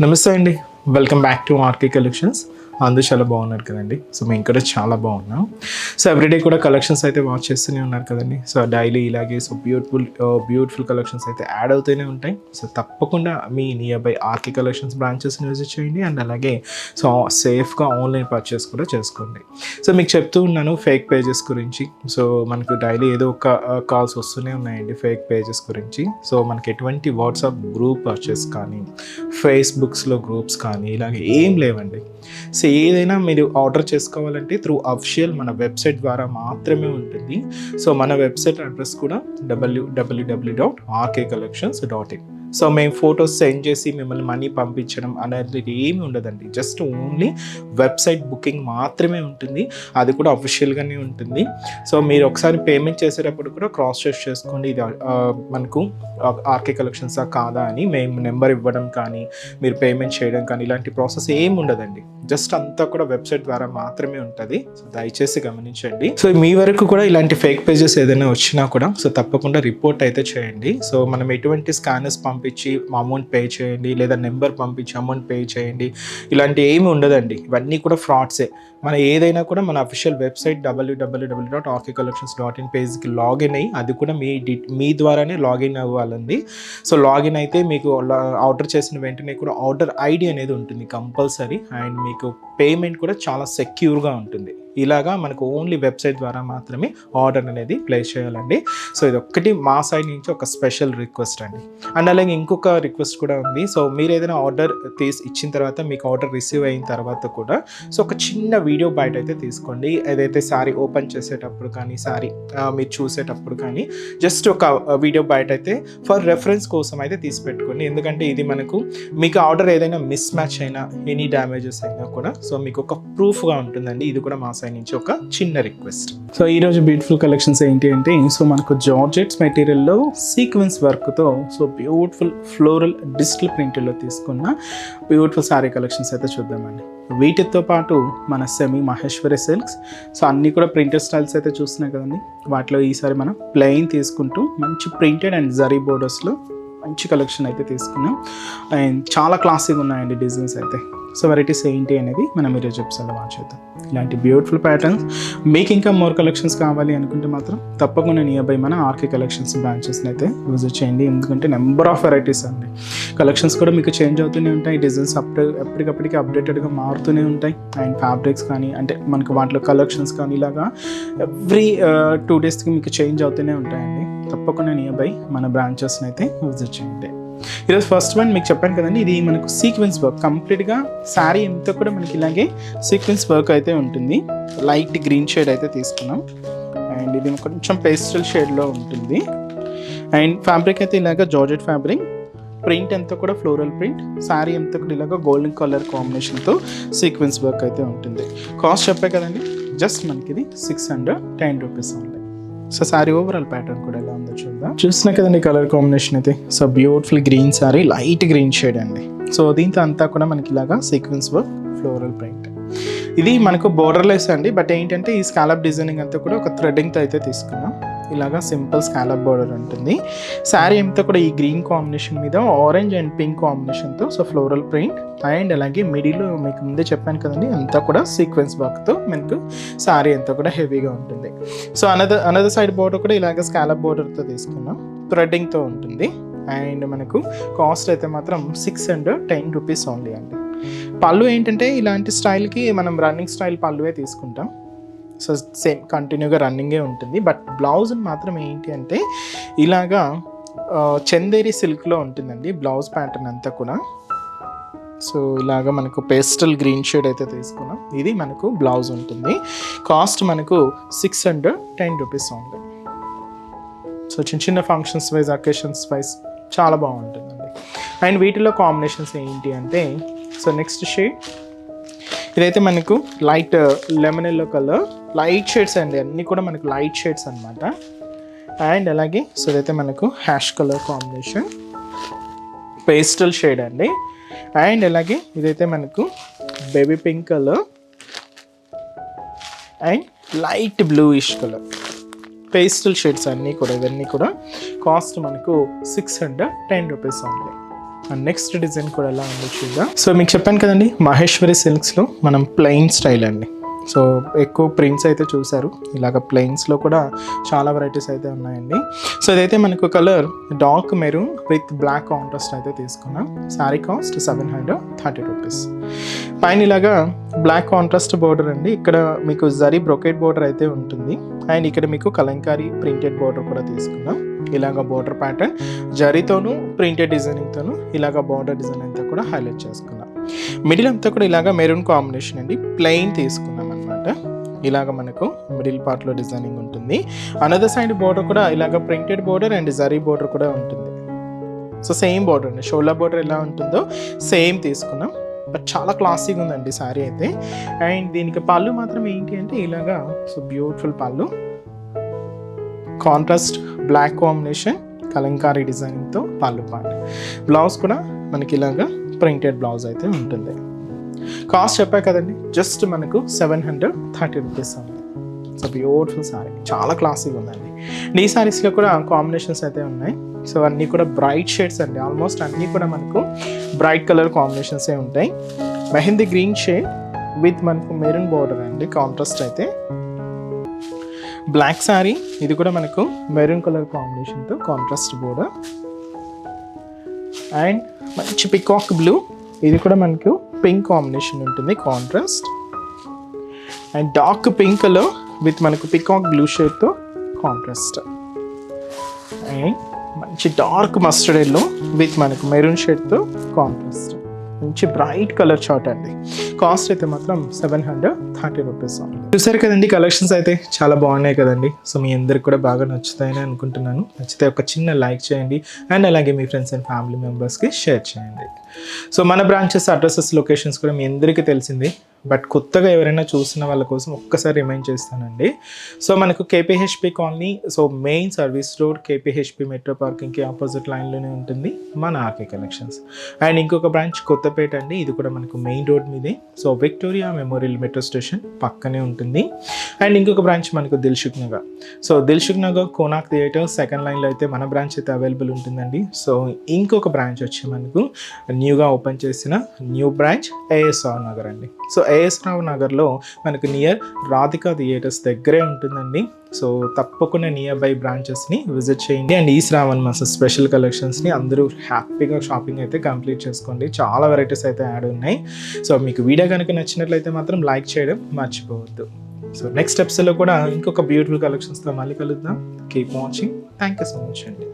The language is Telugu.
నమస్తే అండి. Welcome back to RK collections అందరూ చాలా బాగున్నారు కదండి. సో మేము కూడా చాలా బాగున్నాం. సో ఎవ్రీడే కూడా కలెక్షన్స్ అయితే వాచ్ చేస్తూనే ఉన్నారు కదండి. సో డైలీ ఇలాగే సో బ్యూటిఫుల్ బ్యూటిఫుల్ కలెక్షన్స్ అయితే యాడ్ అవుతూనే ఉంటాయి. సో తప్పకుండా మీ నియర్ బై ఆర్కే కలెక్షన్స్ బ్రాంచెస్ని విజిట్ చేయండి. అండ్ అలాగే సో సేఫ్గా ఆన్లైన్ పర్చేస్ కూడా చేసుకోండి. సో మీకు చెప్తూ ఉన్నాను ఫేక్ పేజెస్ గురించి. సో మనకు డైలీ ఏదో ఒక uh, కాల్స్ వస్తూనే ఉన్నాయండి ఫేక్ పేజెస్ గురించి. సో మనకి ఎటువంటి వాట్సాప్ గ్రూప్ పర్చేస్ కానీ ఫేస్బుక్స్లో గ్రూప్స్ కానీ ఇలాగే ఏం లేవండి. సో ఏదైనా మీరు ఆర్డర్ చేసుకోవాలంటే త్రూ అఫిషియల్ మన వెబ్సైట్ ద్వారా మాత్రమే ఉంటుంది. సో మన వెబ్సైట్ అడ్రస్ కూడా W W W dot RK collections dot in. So మేము ఫొటోస్ సెండ్ చేసి మిమ్మల్ని మనీ పంపించడం అనేది ఏమి ఉండదండి. జస్ట్ ఓన్లీ వెబ్సైట్ బుకింగ్ మాత్రమే ఉంటుంది. అది కూడా అఫిషియల్గానే ఉంటుంది. సో మీరు ఒకసారి పేమెంట్ చేసేటప్పుడు కూడా క్రాస్ చెక్ చేసుకోండి. ఇది మనకు ఆర్కే కలెక్షన్సా కాదా అని మేము నెంబర్ ఇవ్వడం కానీ మీరు పేమెంట్ చేయడం కానీ ఇలాంటి ప్రాసెస్ ఏమి ఉండదండి. జస్ట్ అంతా కూడా వెబ్సైట్ ద్వారా మాత్రమే ఉంటుంది. సో దయచేసి గమనించండి. సో మీ వరకు కూడా ఇలాంటి ఫేక్ పేజెస్ ఏదైనా వచ్చినా కూడా సో తప్పకుండా రిపోర్ట్ అయితే చేయండి. సో మనం ఎటువంటి స్కానర్స్ పంపి పంపించి అమౌంట్ పే చేయండి లేదా నెంబర్ పంపించి అమౌంట్ పే చేయండి. ఇలాంటి ఏమి ఉండదండి. ఇవన్నీ కూడా ఫ్రాడ్సే మన ఏదైనా కూడా మన official website W W W dot RK collections dot in పేజ్కి login అయ్యి అది కూడా మీ డి మీ ద్వారానే లాగిన్ అవ్వాలండి. సో లాగిన్ అయితే మీకు ఆర్డర్ చేసిన వెంటనే కూడా ఆర్డర్ ఐడి అనేది ఉంటుంది కంపల్సరీ. అండ్ మీకు పేమెంట్ కూడా చాలా సెక్యూర్గా ఉంటుంది. ఇలాగా మనకు ఓన్లీ వెబ్సైట్ ద్వారా మాత్రమే ఆర్డర్ అనేది ప్లేస్ చేయాలండి. సో ఇది ఒక్కటి మా సైడ్ నుంచి ఒక స్పెషల్ రిక్వెస్ట్ అండి. అండ్ అలాగే ఇంకొక రిక్వెస్ట్ కూడా ఉంది. సో మీరు ఏదైనా ఆర్డర్ తీసి ఇచ్చిన తర్వాత మీకు ఆర్డర్ రిసీవ్ అయిన తర్వాత కూడా సో ఒక చిన్న వీడియో బయట అయితే తీసుకోండి. ఏదైతే సారీ ఓపెన్ చేసేటప్పుడు కానీ సారీ మీరు చూసేటప్పుడు కానీ జస్ట్ ఒక వీడియో బయట అయితే ఫర్ రెఫరెన్స్ కోసం అయితే తీసి పెట్టుకోండి. ఎందుకంటే ఇది మనకు మీకు ఆర్డర్ ఏదైనా మిస్ మ్యాచ్ అయినా ఎనీ డ్యామేజెస్ అయినా కూడా సో మీకు ఒక ప్రూఫ్గా ఉంటుందండి. ఇది కూడా మా సైడ్ నుంచి ఒక చిన్న రిక్వెస్ట్ సో ఈ రోజు బ్యూటిఫుల్ కలెక్షన్స్ ఏంటి అంటే సో మనకు జార్జెట్స్ మెటీరియల్లో సీక్వెన్స్ వర్క్తో సో బ్యూటిఫుల్ ఫ్లోరల్ డిజిటల్ ప్రింట్లో తీసుకున్న బ్యూటిఫుల్ శారీ కలెక్షన్స్ అయితే చూద్దామండి. వీటితో పాటు మన సెమీ మహేశ్వరి సిల్క్స్ సో అన్నీ కూడా ప్రింటెడ్ స్టైల్స్ అయితే చూస్తున్నాయి కదండి. వాటిలో ఈసారి మనం ప్లెయిన్ తీసుకుంటూ మంచి ప్రింటెడ్ అండ్ జరీ బోర్డర్స్లో మంచి కలెక్షన్ అయితే తీసుకున్నాం. అండ్ చాలా క్లాసిక్ ఉన్నాయండి డిజైన్స్ అయితే. సో వెరైటీస్ ఏంటి అనేది మనం ఈరోజు ఎపిసోడ్లో వాచ్ చేద్దాం. ఇలాంటి బ్యూటిఫుల్ ప్యాటర్న్స్ మీకు ఇంకా మోర్ కలెక్షన్స్ కావాలి అనుకుంటే మాత్రం తప్పకుండా నియర్ బై మన ఆర్కే కలెక్షన్స్ బ్రాంచెస్ని అయితే విజిట్ చేయండి. ఎందుకంటే నెంబర్ ఆఫ్ వెరైటీస్ అండి. కలెక్షన్స్ కూడా మీకు చేంజ్ అవుతూనే ఉంటాయి. డిజైన్స్ అప్ ఎప్పటికప్పటికి అప్డేటెడ్గా మారుతూనే ఉంటాయి. అండ్ ఫ్యాబ్రిక్స్ కానీ అంటే మనకు వాటిలో కలెక్షన్స్ కానీ ఇలాగా ఎవ్రీ టూ డేస్కి మీకు చేంజ్ అవుతూనే ఉంటాయండి. తప్పకుండా నియర్ బై మన బ్రాంచెస్ని అయితే విజిట్ చేయండి. ఈరోజు ఫస్ట్ వన్ మీకు చెప్పాను కదండి ఇది మనకు సీక్వెన్స్ వర్క్ కంప్లీట్గా శారీ ఎంత కూడా మనకి ఇలాగే సీక్వెన్స్ వర్క్ అయితే ఉంటుంది. లైట్ గ్రీన్ షేడ్ అయితే తీసుకున్నాం. అండ్ ఇది కొంచెం పేస్టల్ షేడ్లో ఉంటుంది. అండ్ ఫ్యాబ్రిక్ అయితే ఇలాగ జార్జెట్ ఫ్యాబ్రిక్ ప్రింట్ అంతా కూడా ఫ్లోరల్ ప్రింట్ శారీ అంతా కూడా ఇలాగ గోల్డెన్ కలర్ కాంబినేషన్తో సీక్వెన్స్ వర్క్ అయితే ఉంటుంది. కాస్ట్ చెప్పే కదండి జస్ట్ మనకి ఇది సిక్స్ హండ్రెడ్ టెన్ రూపీస్ ఉంది. సో సారీ ఓవరాల్ ప్యాటర్న్ కూడా ఎలా ఉందో చూద్దాం. చూసిన కదండి కలర్ కాంబినేషన్ అయితే. So beautiful green sari light green shade అండి. సో దీంతో అంతా కూడా మనకి ఇలాగా సీక్వెన్స్ వర్క్ ఫ్లోరల్ ప్రింట్ ఇది మనకు బోర్డర్లెస్ అండి బట్ ఏంటంటే ఈ స్కాలప్ డిజైనింగ్ అంతా కూడా ఒక థ్రెడ్డింగ్తో అయితే తీసుకున్నాం. ఇలాగా సింపుల్ స్కాలప్ బోర్డర్ ఉంటుంది. శారీ అంతా కూడా ఈ గ్రీన్ కాంబినేషన్ మీద ఆరెంజ్ అండ్ పింక్ కాంబినేషన్తో సో ఫ్లోరల్ ప్రింట్ అండ్ అలాగే మిడిల్లో మీకు ముందే చెప్పాను కదండి అంతా కూడా సీక్వెన్స్ వర్క్తో మనకు శారీ అంతా కూడా హెవీగా ఉంటుంది. So another another side border కూడా ఇలాగ స్కాలప్ బోర్డర్తో తీసుకున్నాం. థ్రెడ్డింగ్తో ఉంటుంది. అండ్ మనకు కాస్ట్ అయితే మాత్రం six hundred ten rupees only అండి. పళ్ళు ఏంటంటే ఇలాంటి స్టైల్కి మనం రన్నింగ్ స్టైల్ పళ్ళువే తీసుకుంటాం. సో సేమ్ కంటిన్యూగా రన్నింగే ఉంటుంది. బట్ బ్లౌజ్ మాత్రం ఏంటి అంటే ఇలాగా చందేరి సిల్క్లో ఉంటుందండి బ్లౌజ్ ప్యాటర్న్ అంతా కూడా. సో ఇలాగా మనకు పేస్టల్ గ్రీన్ షేడ్ అయితే తీసుకున్నాం. ఇది మనకు బ్లౌజ్ ఉంటుంది. కాస్ట్ మనకు six hundred ten rupees only. So చిన్న చిన్న ఫంక్షన్స్ వైజ్ అకేషన్స్ వైజ్ చాలా బాగుంటుందండి. అండ్ వీటిలో కాంబినేషన్స్ ఏంటి అంటే సో నెక్స్ట్ షేడ్ ఇదైతే మనకు light lemon yellow colour. Light shades అండి అన్నీ కూడా మనకు లైట్ షేడ్స్ అన్నమాట. అండ్ అలాగే సో ఇదైతే మనకు ash colour combination. Pastel shade అండి. అండ్ అలాగే ఇదైతే మనకు baby pink colour. And light bluish colour. Pastel shades అన్నీ కూడా ఇవన్నీ కూడా కాస్ట్ మనకు సిక్స్ హండ్రెడ్ టెన్ రూపీస్ ఉంది నెక్స్ట్ డిజైన్ కూడా ఎలా ఉందో చూద్దాం. సో మీకు చెప్పాను కదండి మహేశ్వరి సిల్క్స్లో మనం ప్లెయిన్ స్టైల్ అండి. సో ఎక్కువ ప్రింట్స్ అయితే చూశారు. ఇలాగ ప్లెయిన్స్లో కూడా చాలా వెరైటీస్ అయితే ఉన్నాయండి. సో ఇదైతే మనకు colour dark maroon with black contrast అయితే తీసుకున్నాం sari cost seven hundred thirty rupees పైన ఇలాగా బ్లాక్ కాంట్రాస్ట్ బోర్డర్ అండి. ఇక్కడ మీకు జరీ బ్రొకెట్ బోర్డర్ అయితే ఉంటుంది. అండ్ ఇక్కడ మీకు కలంకారీ ప్రింటెడ్ బోర్డర్ కూడా తీసుకున్నాం ఇలాగ బోర్డర్ ప్యాటర్న్ జరీతోను ప్రింటెడ్ డిజైనింగ్తోను ఇలాగ బార్డర్ డిజైన్ అంతా కూడా హైలైట్ చేసుకున్నాం. మిడిల్ అంతా కూడా ఇలాగ మెరూన్ కాంబినేషన్ అండి. ప్లెయిన్ తీసుకున్నాం. ఇలాగ మనకు మిడిల్ పార్ట్లో డిజైనింగ్ ఉంటుంది. అనదర్ సైడ్ బోర్డర్ కూడా ఇలాగ printed border and zari border కూడా ఉంటుంది. సో సేమ్ బోర్డర్ అండి. షోలా బోర్డర్ ఎలా ఉంటుందో సేమ్ తీసుకున్నాం. బట్ చాలా క్లాసిక్ ఉందండి సారీ అయితే. అండ్ దీనికి పళ్ళు మాత్రం ఏంటి అంటే ఇలాగా సో బ్యూటిఫుల్ పళ్ళు. కాంట్రాస్ట్ బ్లాక్ కాంబినేషన్ కలంకారీ డిజైనింగ్తో పళ్ళు పాట బ్లౌజ్ కూడా మనకి ఇలాగా ప్రింటెడ్ బ్లౌజ్ అయితే ఉంటుంది. కాస్ట్ చెప్పా కదండి. జస్ట్ మనకు సెవెన్ హండ్రెడ్ థర్టీ రూపీస్ ఉంది. సో బ్యూటిఫుల్ సారీ చాలా క్లాసిక్ ఉందండి. నీ సారీస్లో కూడా కాంబినేషన్స్ అయితే ఉన్నాయి. సో అన్నీ కూడా బ్రైట్ షేడ్స్ అండి. ఆల్మోస్ట్ అన్నీ కూడా మనకు బ్రైట్ కలర్ కాంబినేషన్సే ఉంటాయి. మెహందీ గ్రీన్ షేడ్ విత్ మనకు మెరూన్ బార్డర్ అండి. కాంట్రాస్ట్ అయితే. బ్లాక్ శారీ ఇది కూడా మనకు మెరూన్ కలర్ కాంబినేషన్తో కాంట్రాస్ట్ బోర్డర్ అండ్ మంచి పికాక్ బ్లూ ఇది కూడా మనకు పింక్ కాంబినేషన్ ఉంటుంది contrast and dark pink colour with మనకు పికాక్ బ్లూ షేడ్తో కాంట్రాస్ట్ అండ్ మంచి డార్క్ మస్టర్డ్ ఎల్లో విత్ మనకు మెరూన్ షేడ్తో కాంట్రాస్ట్ మంచి బ్రైట్ కలర్ చార్ట్ అండి. కాస్ట్ అయితే మాత్రం సెవెన్ హండ్రెడ్ థర్టీ రూపీస్ చూసారు కదండి కలెక్షన్స్ అయితే చాలా బాగున్నాయి కదండి. సో మీ అందరికి కూడా బాగా నచ్చుతాయని అనుకుంటున్నాను. నచ్చితే ఒక చిన్న లైక్ చేయండి. అండ్ అలాగే మీ ఫ్రెండ్స్ అండ్ ఫ్యామిలీ మెంబర్స్కి షేర్ చేయండి. సో మన బ్రాంచెస్ అడ్రసెస్ లొకేషన్స్ కూడా మీ అందరికీ తెలిసింది. బట్ కొత్తగా ఎవరైనా చూసిన వాళ్ళ కోసం ఒక్కసారి రిమైండ్ చేస్తానండి. సో మనకు KPHB colony so main service road KPHB metro పార్కింగ్కి opposite లైన్లోనే ఉంటుంది మన ఆర్కే కలెక్షన్స్ అండ్ ఇంకొక బ్రాంచ్ కొత్తపేట అండి ఇది కూడా మనకు మెయిన్ రోడ్ మీదే. So Victoria Memorial metro station పక్కనే ఉంటుంది. అండ్ ఇంకొక బ్రాంచ్ మనకు Dilsukhnagar so Dilsukhnagar Konark theatre second లైన్లో అయితే మన బ్రాంచ్ అయితే అవైలబుల్ ఉంటుందండి. సో ఇంకొక బ్రాంచ్ వచ్చి మనకు న్యూగా ఓపెన్ చేసిన న్యూ బ్రాంచ్ ఏఎస్ఆర్ నగర్ అండి. సో ఏఎస్ఆర్ నగర్లో మనకు నియర్ రాధికా థియేటర్స్ దగ్గరే ఉంటుందండి. సో తప్పకుండా నియర్ బై బ్రాంచెస్ని విజిట్ చేయండి. అండ్ ఈ శ్రావణ్ మాస స్పెషల్ కలెక్షన్స్ని అందరూ హ్యాపీగా షాపింగ్ అయితే కంప్లీట్ చేసుకోండి. చాలా వెరైటీస్ అయితే యాడ్ ఉన్నాయి. సో మీకు వీడియో కనుక నచ్చినట్లయితే మాత్రం లైక్ చేయడం మర్చిపోవద్దు. సో నెక్స్ట్ ఎపిసోడ్లో కూడా ఇంకొక బ్యూటిఫుల్ కలెక్షన్స్తో మళ్ళీ కలుద్దాం. Keep watching thank you so much అండి.